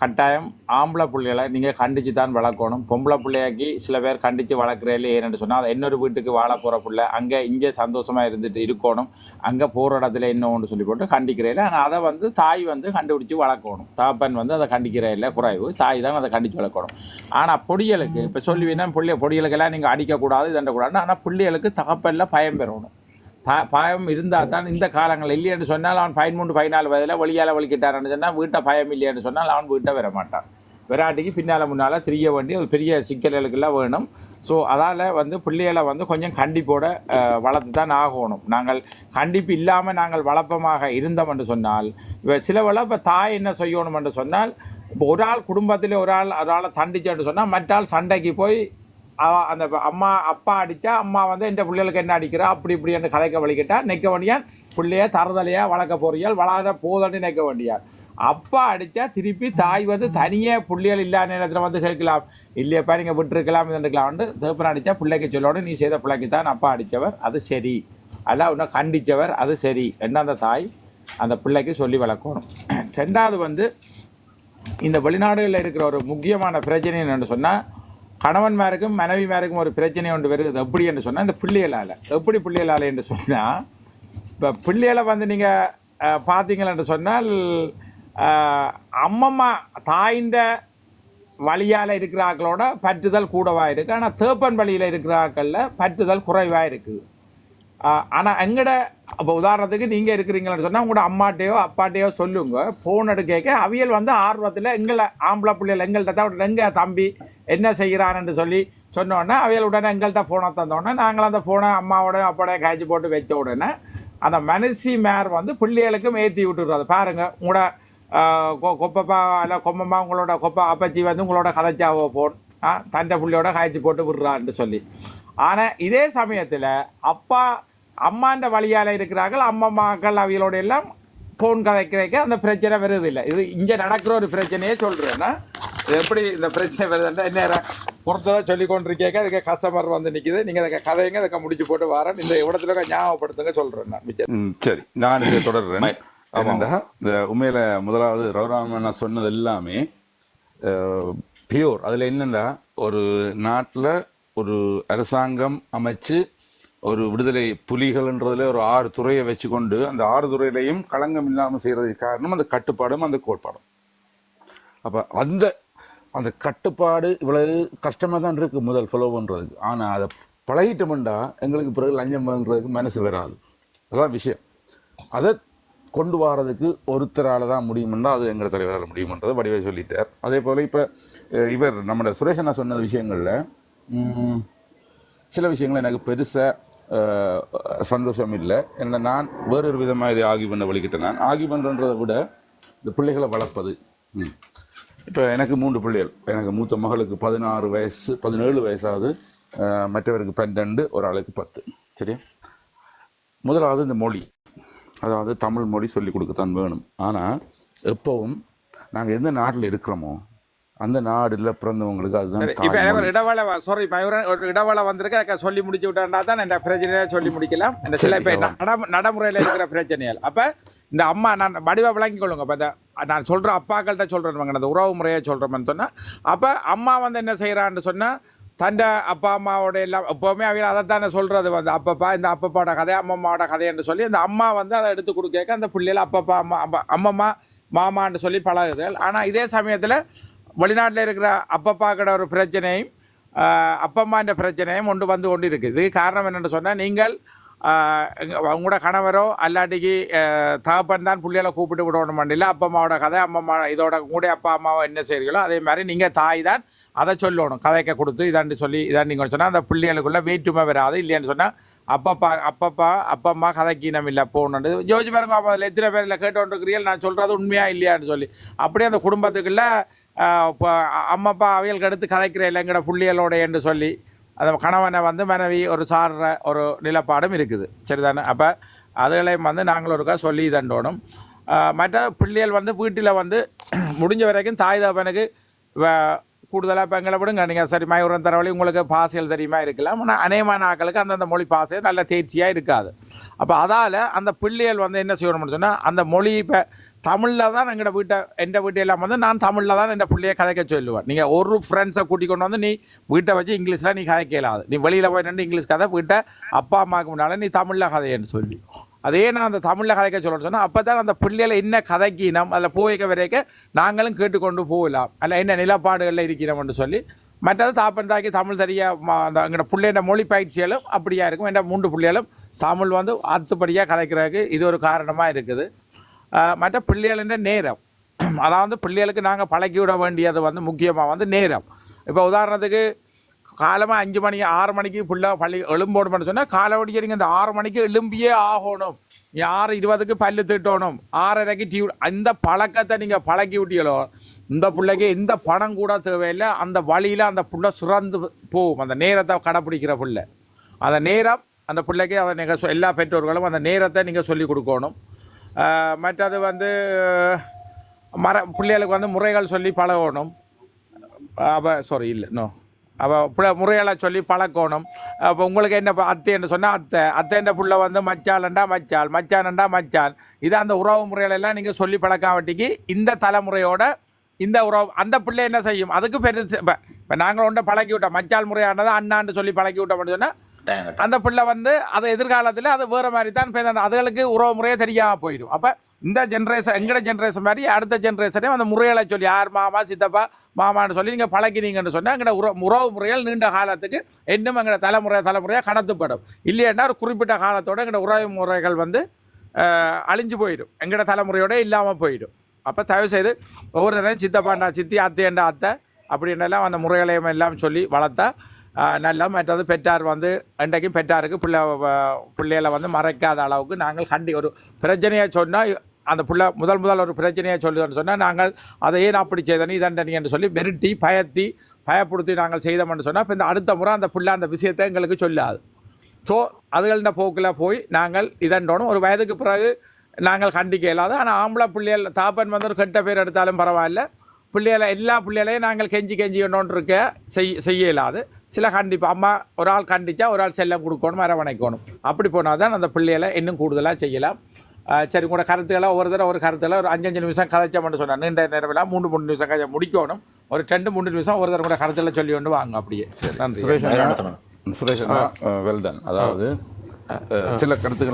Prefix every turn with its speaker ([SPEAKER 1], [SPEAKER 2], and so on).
[SPEAKER 1] கட்டாயம் ஆம்பளை பிள்ளைகளை நீங்கள் கண்டித்து தான் வளர்க்கணும். பொம்பளை பிள்ளையாக்கி சில பேர் கண்டித்து வளர்க்குறேன் ஏன்னு சொன்னால் இன்னொரு வீட்டுக்கு வாழ போகிற பிள்ளை அங்கே இங்கே சந்தோஷமாக இருந்துட்டு இருக்கணும். அங்கே போகிற இடத்துல ஒன்று சொல்லி போட்டு கண்டிக்கிறேன் ஆனால் அதை வந்து தாய் வந்து கண்டுபிடிச்சி வளர்க்கணும். தாப்பன் வந்து அதை கண்டிக்கிற இல்லை குறைவு. தாய் தான் அதை கண்டித்து வளர்க்கணும். ஆனால் பொடிகளுக்கு இப்போ சொல்லுவீங்கன்னா பிள்ளை பொடிகளுக்கெல்லாம் நீங்கள் அடிக்கக்கூடாது இதண்டக்கூடாது ஆனால் பிள்ளைகளுக்கு தகப்பனில் பயம் பெறணும். ப பயம் இருந்தால் தான் இந்த காலங்கள் இல்லைன்னு சொன்னால் அவன் பதிமூன்று பதினாலு வயதில் வழியால் வலிக்கிட்டான்னு சொன்னால் வீட்டை பயம் இல்லைன்னு சொன்னால் அவன் வீட்டை வர மாட்டான். விராட்டிக்கு பின்னால் முன்னால் தெரிய வேண்டிய ஒரு பெரிய சிக்கல்களுக்கெல்லாம் வேணும். ஸோ அதால் வந்து பிள்ளைகளை வந்து கொஞ்சம் கண்டிப்போட வளர்த்து தான் ஆகணும். நாங்கள் கண்டிப்பு இல்லாமல் நாங்கள் வளப்பமாக இருந்தோம் என்று சொன்னால் இப்போ சில இப்போ தாய் என்ன செய்யணும் என்று சொன்னால் இப்போ ஒரு ஆள் குடும்பத்தில் ஒரு ஆள் ஒரு ஆளை தண்டிச்சேன்னு சொன்னால் மற்ற ஆள் சண்டைக்கு போய் அந்த அம்மா அப்பா அடித்தா அம்மா வந்து என் பிள்ளைகளுக்கு என்ன அடிக்கிறா? அப்படி இப்படி என்று கதைக்க வலிக்கிட்டா நிற்க வேண்டியான். பிள்ளைய தரதலையாக வளர்க்க போறியால் வளர போதன்னு நிற்க வேண்டியார் அப்பா அடித்தா திருப்பி தாய் வந்து தனியாக பிள்ளைகள் இல்லாத நேரத்தில் வந்து கேட்கலாம். இல்லையப்பா நீங்கள் விட்டுருக்கலாம் இருந்துக்கலாம்னு தேப்பன் அடித்தா பிள்ளைக்கு சொல்லணும் நீ செய்த பிள்ளைக்கு தான் அப்பா அடித்தவர் அது சரி. அல்ல உன்னை கண்டித்தவர் அது சரி என்ன அந்த தாய் அந்த பிள்ளைக்கு சொல்லி வளர்க்கணும். ரெண்டாவது வந்து இந்த வெளிநாடுகளில் இருக்கிற ஒரு முக்கியமான பிரச்சனை என்னென்னு சொன்னால் கணவன்மாருக்கும் மனைவிமாருக்கும் ஒரு பிரச்சனை ஒன்று வருது. எப்படி என்று சொன்னால் இந்த பிள்ளைகளால். எப்படி பிள்ளைகளால் என்று சொன்னால் இப்போ பிள்ளைகளை வந்து நீங்கள் பார்த்தீங்களென்று சொன்னால் அம்மம்மா தாயின்ற வழியால் இருக்கிற ஆக்களோட பற்றுதல் கூடவாக இருக்குது ஆனால் தேப்பன் வழியில் இருக்கிற ஆக்களில் பற்றுதல் குறைவாக இருக்குது ஆனால் எங்கட இப்போ உதாரணத்துக்கு நீங்கள் இருக்கிறீங்களான்னு சொன்னால் உங்களோட அம்மாட்டையோ அப்பாட்டையோ சொல்லுங்க. ஃபோன் எடுக்க அவியல் வந்து ஆர்வத்தில் எங்களை ஆம்பளை பிள்ளைகள் எங்கள்கிட்ட தான் எங்கள் தம்பி என்ன செய்கிறான்னு சொல்லி சொன்னோடனே அவியல் உடனே எங்கள்கிட்ட ஃபோனை தந்தோடனே நாங்கள் அந்த ஃபோனை அம்மாவோட அப்பாவோட காய்ச்சி போட்டு வச்ச உடனே அந்த மனசி மேர் வந்து பிள்ளைகளுக்கும் ஏற்றி விட்டுருவாரு பாருங்கள் உங்களோட கொ- கொப்பப்பா இல்லை கொம்மம்மா உங்களோட கொப்பா அப்பச்சி வந்து உங்களோட கதைச்சாவோ ஃபோன் தண்டை பிள்ளையோட காய்ச்சி போட்டு விடுறான்னு சொல்லி. ஆனால் இதே சமயத்தில் அப்பா அம்மான்ற வழியால் இருக்கிறார்கள் அம்மம்மாக்கள் அவியலோட எல்லாம் ஃபோன் கதைக்கிறதுக்கு அந்த பிரச்சனை வருது இல்லை இது இங்கே நடக்கிற ஒரு பிரச்சனையே சொல்கிறேன்னா இது எப்படி இந்த பிரச்சனை வருதுன்னா என்ன பொறுத்தவரை சொல்லி கொண்டிருக்கேக்க அதுக்கு கஸ்டமர் வந்து நிற்கிது நீங்கள் அதுக்கு கதைங்க அதுக்கு முடிச்சு போட்டு வரேன். இந்த இடத்துல ஞாபகப்படுத்துங்க சொல்கிறேன் நான். மிச்சம்
[SPEAKER 2] ம், சரி. நான் இதை தொடர்றேன். என்னண்டா இந்த உண்மையில முதலாவது ரவுராமன் நான் சொன்னது எல்லாமே பியூர் அதில் என்னண்டா ஒரு நாட்டில் ஒரு அரசாங்கம் அமைச்சு ஒரு விடுதலை புலிகள்ன்றதுல ஒரு ஆறு துறையை வச்சுக்கொண்டு அந்த ஆறு துறையிலையும் களங்கம் இல்லாமல் செய்கிறதுக்கு காரணம் அந்த கட்டுப்பாடும் அந்த கோட்பாடும். அப்போ அந்த அந்த கட்டுப்பாடு இவ்வளவு கஷ்டமாக தான் இருக்குது முதல் ஃபாலோ பண்ணுறதுக்கு ஆனால் அதை பழகிட்டோம்டா எங்களுக்கு பிறகு லஞ்சம் வாங்குறதுக்கு மனசு வராது. அதான் விஷயம். அதை கொண்டு வரதுக்கு ஒருத்தரால் தான் முடியுமென்றா அது எங்கள் தலைவரால் முடியுமென்றதை வடிவே சொல்லிட்டார். அதே போல் இப்போ இவர் நம்மளோட சுரேஷ் அண்ணா சொன்ன விஷயங்களில் சில விஷயங்கள் எனக்கு பெருசாக சந்தோஷம் இல்லை என்ன நான் வேறொரு விதமாக இதை ஆகி பண்ண வழிகிட்டேன் நான். ஆகி பண்ணுறன்றதை விட இந்த பிள்ளைகளை வளர்ப்பது. இப்போ எனக்கு மூன்று பிள்ளைகள். எனக்கு மூத்த மகளுக்கு பதினாறு வயசு பதினேழு வயசாகுது மற்றவருக்கு பன்னெண்டு ஒரு ஆளுக்கு பத்து. சரியா? முதலாவது இந்த மொழி. அதாவது தமிழ் மொழி சொல்லி கொடுக்கத்தான் வேணும். ஆனால் எப்பவும் நாங்கள் எந்த நாட்டில் இருக்கிறோமோ அந்த நாடுல பிறந்தவங்களுக்கு அதுதான்
[SPEAKER 1] இடவேளை சாரி ஒரு இடவேளை வந்திருக்கு சொல்லி முடிச்சு விட்டா தான் இந்த பிரச்சனையை சொல்லி முடிக்கலாம். இந்த சில நடைமுறையில் இருக்கிற பிரச்சனைகள். அப்போ இந்த அம்மா நான் வடிவ விளங்கிக் கொள்ளுங்க இப்போ நான் சொல்கிற அப்பாக்கள்கிட்ட சொல்கிறேன் அந்த உறவு முறையை சொல்கிறோம்னு சொன்னால் அப்போ அம்மா வந்து என்ன செய்கிறான்னு சொன்னால் தൻ്റെ அப்பா அம்மாவோட எல்லாம் எப்போவுமே அவங்க அதைத்தானே சொல்கிறது வந்து. அப்பப்பா இந்த அப்பப்பாவோட கதை அம்மம்மாவோட கதைன்னு சொல்லி அந்த அம்மா வந்து அதை எடுத்து கொடுக்க அந்த பிள்ளைகள் அப்பப்பா அம்மா அம்மா அம்மம்மா மாமான்னு சொல்லி பழகுதுகள் ஆனால் இதே சமயத்தில் வெளிநாட்டில் இருக்கிற அப்பப்பாக்கிற ஒரு பிரச்சனையும் அப்பம்மான்ற பிரச்சனையும் கொண்டு வந்து கொண்டு இருக்குது இதுக்கு காரணம் என்னென்னு சொன்னால் நீங்கள் உங்களோட கணவரோ அல்லாட்டிக்கு தகப்பன் தான் பிள்ளைகளை கூப்பிட்டு விடணும் இல்லை அப்பா அம்மாவோட கதை அம்மம்மா இதோட கூட அப்பா அம்மாவை என்ன செய்கிறீங்களோ அதே மாதிரி நீங்கள் தாய் தான் அதை சொல்லணும். கதைக்க கொடுத்து இதாண்டு சொல்லி இதான் நீங்கள் சொன்னால் அந்த பிள்ளைகளுக்குள்ள வேற்றுமை வராது. இல்லைன்னு சொன்னால் அப்பப்பா அப்பப்பா அப்பம்மா கதைக்கீனம் இல்லை போகணுன்னு ஜோஜி பாருங்க அப்போ அதில் எத்தனை பேர் இல்லை கேட்டோன்றிருக்கிறீர்கள் நான் சொல்கிறது உண்மையாக இல்லையான்னு சொல்லி. அப்படியே அந்த குடும்பத்துக்குள்ளே அம்மப்பா அவியலுக்கு எடுத்து கதைக்கிற இல்லைங்கிற புள்ளியலோட என்று சொல்லி அந்த கணவனை வந்து மனைவி ஒரு சாடுற ஒரு நிலப்பாடும் இருக்குது. சரிதானே? அப்போ அதுகளையும் வந்து நாங்கள் ஒருக்கா சொல்லி தண்டோணும். மற்ற பிள்ளைகள் வந்து வீட்டில் வந்து முடிஞ்ச வரைக்கும் தாய் தகப்பனுக்கு வ- கூடுதலாக இப்போ எங்களை விடுங்க. நீங்கள் சரி மயூரம் தரவழி உங்களுக்கு பாசைகள் தெரியுமா இருக்கலாம். ஆனால் அநேகமான ஆக்களுக்கு அந்தந்த மொழி பாசை நல்ல தேர்ச்சியாக இருக்காது. அப்போ அதால் அந்த பிள்ளைகள் வந்து என்ன செய்யணும்னு சொன்னால் அந்த மொழி இப்போ தமிழில் தான் எங்களோட வீட்டை எந்த வீட்டையெல்லாம் வந்து நான் தமிழில் தான் என் பிள்ளைய கதைக்க சொல்லுவேன். நீங்கள் ஒரு ஃப்ரெண்ட்ஸை கூட்டி கொண்டு வந்து நீ வீட்டை வச்சு இங்கிலீஷில் நீ கதைக்க இயலாது நீ வெளியில் போய் நின்று இங்கிலீஷ் கதை வீட்டை அப்பா அம்மாவுக்கு முன்னால் நீ தமிழில் கதையன்னு சொல்லி. அதே நான் அந்த தமிழில் கதைக்க சொல்லணும்னு சொன்னால் அப்போ தான் அந்த பிள்ளைகளை என்ன கதைக்கினோம் அதில் போய்க்க வரைக்கும் நாங்களும் கேட்டுக்கொண்டு போகலாம். அல்ல என்ன நிலப்பாடுகளில் இருக்கிறோம்னு சொல்லி மற்றது தாப்பன் தாக்கி தமிழ் தெரிய அந்த எங்களோட பிள்ளையோட மொழி பயிற்சிகளும் அப்படியா இருக்கும் என்ற மூன்று பிள்ளைகளும் தமிழ் வந்து அத்துப்படியாக கலைக்கிறதுக்கு இது ஒரு காரணமாக இருக்குது. மற்ற பிள்ளைகளின் நேரம். அதாவது பிள்ளைகளுக்கு நாங்கள் பழக்கி விட வேண்டியது வந்து முக்கியமாக வந்து நேரம். இப்போ உதாரணத்துக்கு காலமாக அஞ்சு மணி ஆறு மணிக்கு பிள்ளை பள்ளி எழும்போடும்னு சொன்னால் காலவடிக்கு நீங்கள் இந்த ஆறு மணிக்கு எழும்பியே ஆகணும். நீ ஆறு இருபதுக்கு பல்லு திட்டணும். ஆறரைக்கு டியூ அந்த பழக்கத்தை நீங்கள் பழக்கி விட்டீங்களோ இந்த பிள்ளைக்கு எந்த பணம் கூட தேவையில்லை. அந்த வழியில் அந்த புள்ள சுரந்து போகும். அந்த நேரத்தை கடைப்பிடிக்கிற பிள்ளை. அந்த நேரம் அந்த பிள்ளைக்கு அதை நீங்கள் சொ- எல்லா பெற்றோர்களும் அந்த நேரத்தை நீங்கள் சொல்லிக் கொடுக்கணும். மற்றது வந்து மர பிள்ளைகளுக்கு வந்து முறைகள் சொல்லி பழகணும். அவ சாரி இல்லை நோ அவள் பிள்ளை முறைகளை சொல்லி பழக்கணும். அப்போ உங்களுக்கு என்ன இப்போ அத்தைன்னு சொன்னால் அத்தை. அத்தைன்ற புள்ள வந்து மச்சாலண்டா மச்சால் மச்சானண்டா மச்சான் இது அந்த உறவு முறைகளெல்லாம் நீங்கள் சொல்லி பழக்காவட்டிக்கு இந்த தலைமுறையோட இந்த உறவு அந்த பிள்ளை என்ன செய்யும்? அதுக்கு பெருசு இப்போ இப்போ நாங்கள் ஒன்றை பழக்கி விட்டோம் மச்சால் முறையானதை அண்ணான்னு சொல்லி பழக்கி விட்டோம்னு சொன்னால் அந்த பிள்ளை வந்து அது எதிர்காலத்தில் அது வேறு மாதிரி தான் இப்ப அதுகளுக்கு உறவு முறையே தெரியாமல் போயிடும். அப்போ இந்த ஜென்ரேஷன் எங்கட ஜென்ரேஷன் மாதிரி அடுத்த ஜென்ரேஷனே அந்த முறைகளை சொல்லி யார் மாமா சித்தப்பா மாமான்னு சொல்லி நீங்கள் பழக்கினீங்கன்னு சொன்னால் எங்கட உற உறவு முறைகள் நீண்ட காலத்துக்கு இன்னும் எங்கட தலைமுறை தலைமுறையாக கடத்தப்படும் இல்லைன்னா ஒரு குறிப்பிட்ட காலத்தோட எங்கட உறவு முறைகள் வந்து அழிஞ்சு போயிடும். எங்கட தலைமுறையோட இல்லாமல் போயிடும். அப்போ தயவு செய்து ஒவ்வொரு நேரம் சித்தப்பாண்டா சித்தி அத்தையண்டா அத்தை அப்படின்னெல்லாம் அந்த முறைகளையும் எல்லாம் சொல்லி வளர்த்தா நல்லா மற்றது பெற்றார் வந்து இன்றைக்கும் பெற்றாருக்கு பிள்ளை பிள்ளைகளை வந்து மறைக்காத அளவுக்கு நாங்கள் கண்டி ஒரு பிரச்சனையை சொன்னால் அந்த பிள்ளை முதல் முதல் ஒரு பிரச்சனையை சொல்லுதுன்னு சொன்னால் நாங்கள் அதை ஏன் அப்படி செய்தனி இதண்டனி என்று சொல்லி மிரட்டி பயத்தி பயப்படுத்தி நாங்கள் செய்தோம்னு சொன்னால் இப்போ இந்த அடுத்த முறை அந்த பிள்ளை அந்த விஷயத்தை எங்களுக்கு சொல்லாது. ஸோ அதுகளின் போக்கில் போய் நாங்கள் இதண்டோனும் ஒரு வயதுக்கு பிறகு நாங்கள் கண்டிக்க இயலாது. ஆனால் ஆம்பளை பிள்ளைகள் தாப்பன் வந்து ஒரு கெட்ட பேர் எடுத்தாலும் பரவாயில்ல. பிள்ளைகளை எல்லா பிள்ளைகளையும் நாங்கள் கெஞ்சி கெஞ்சி கொண்டு இருக்க செய் செய்ய இயலாது சில கண்டிப்பு அம்மா ஒரு ஆள் கண்டிச்சா ஒரு ஆள் செல்லம் கொடுக்கணும் அரவணைக்கணும். அப்படி போனால் தான் அந்த பிள்ளைகளை இன்னும் கூடுதலாக செய்யலாம். சரி கூட கருத்துக்களை ஒரு தடவை ஒரு கருத்தில் ஒரு அஞ்சஞ்சு நிமிஷம் கதைச்சோம்னு சொன்னேன் நீண்ட நேரமெல்லாம் மூணு மூணு நிமிஷம் கதை முடிக்கணும். ஒரு ரெண்டு மூணு நிமிஷம் ஒரு தடவை கூட கருத்தில் சொல்லி கொண்டு வாங்க அப்படியே. நன்றி.
[SPEAKER 2] சுரேஷ் வெல் டன் அதாவது சில கருத்துக்கள்